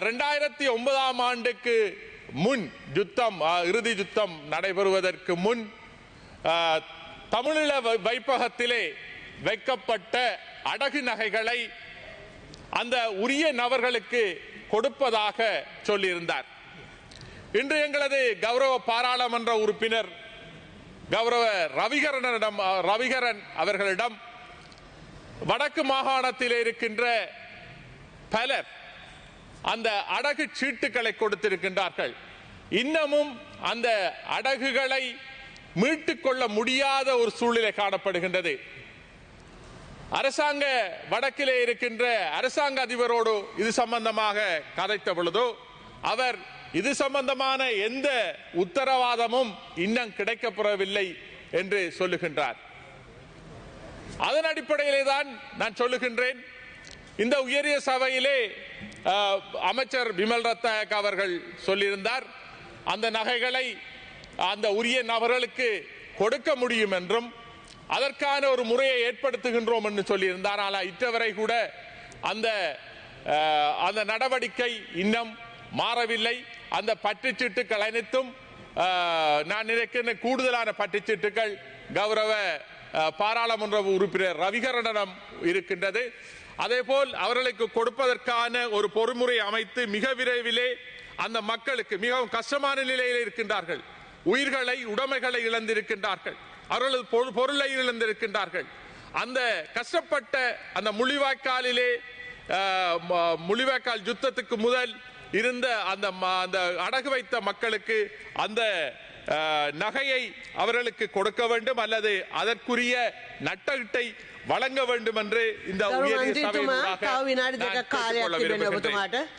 ரெண்டாயிரத்தி ஒன்பதாம் ஆண்டுக்கு முன் யுத்தம் இறுதி யுத்தம் நடைபெறுவதற்கு முன் தமிழீழ வை- வைப்பகத்திலே வைக்கப்பட்ட அடகு நகைகளை அந்த உரிய நபர்களுக்கு கொடுப்பதாக சொல்லியிருந்தார். இன்று எங்களது கௌரவ பாராளுமன்ற உறுப்பினர் கௌரவ ரவிகரனிடம் ரவிகரன் அவர்களிடம் வடக்கு மாகாணத்தில் இருக்கின்ற பலர் அந்த அடகு சீட்டுகளை கொடுத்திருக்கின்றார்கள். இன்னமும் அந்த அடகுகளை மீட்டுக் கொள்ள முடியாத ஒரு சூழ்நிலை காணப்படுகின்றது. அரசாங்க வடக்கிலே இருக்கின்ற அரசாங்க அதிபரோடு இது சம்பந்தமாக கதைத்த பொழுதோ அவர் இது சம்பந்தமான எந்த உத்தரவாதமும் இன்னும் கிடைக்கப்பெறவில்லை என்று சொல்லுகின்றார். அதன் அடிப்படையிலே தான் நான் சொல்லுகின்றேன். இந்த உயரிய சபையிலே அமைச்சர் விமல் ரத்நாயக் அவர்கள் சொல்லியிருந்தார் அந்த நகைகளை அந்த உரிய நபர்களுக்கு கொடுக்க முடியும் என்றும் அதற்கான ஒரு முறையை ஏற்படுத்துகின்றோம் என்று சொல்லியிருந்தார். ஆனால் இற்றவரை கூட அந்த அந்த நடவடிக்கை இன்னும் மாறவில்லை. அந்த பற்றுச்சீட்டுகள் அனைத்தும் நான் நினைக்கிறேன் கூடுதலான பற்றுச்சீட்டுகள் கௌரவ பாராளுமன்ற உறுப்பினர் ரவிகரனிடம் இருக்கின்றது. அதேபோல் அவர்களுக்கு கொடுப்பதற்கான ஒரு பொறுமுறை அமைத்து மிக விரைவிலே அந்த மக்களுக்கு மிகவும் கஷ்டமான நிலையில் இருக்கின்றார்கள். உயிர்களை உடைமைகளை இழந்திருக்கின்றார்கள். அவர்களது பொரு- பொருளை இழந்திருக்கின்றார்கள். அந்த கஷ்டப்பட்ட அந்த முள்ளிவாய்க்காலிலே ம- முள்ளிவாய்க்கால் யுத்தத்துக்கு முதல் இருந்த அந்த ம- அந்த அடகு வைத்த மக்களுக்கு அந்த நகையை அவர்களுக்கு கொடுக்க வேண்டும் அல்லது அதற்குரிய நட்டீட்டை வழங்க வேண்டும் என்று இந்த உயரிய சபையினூடாக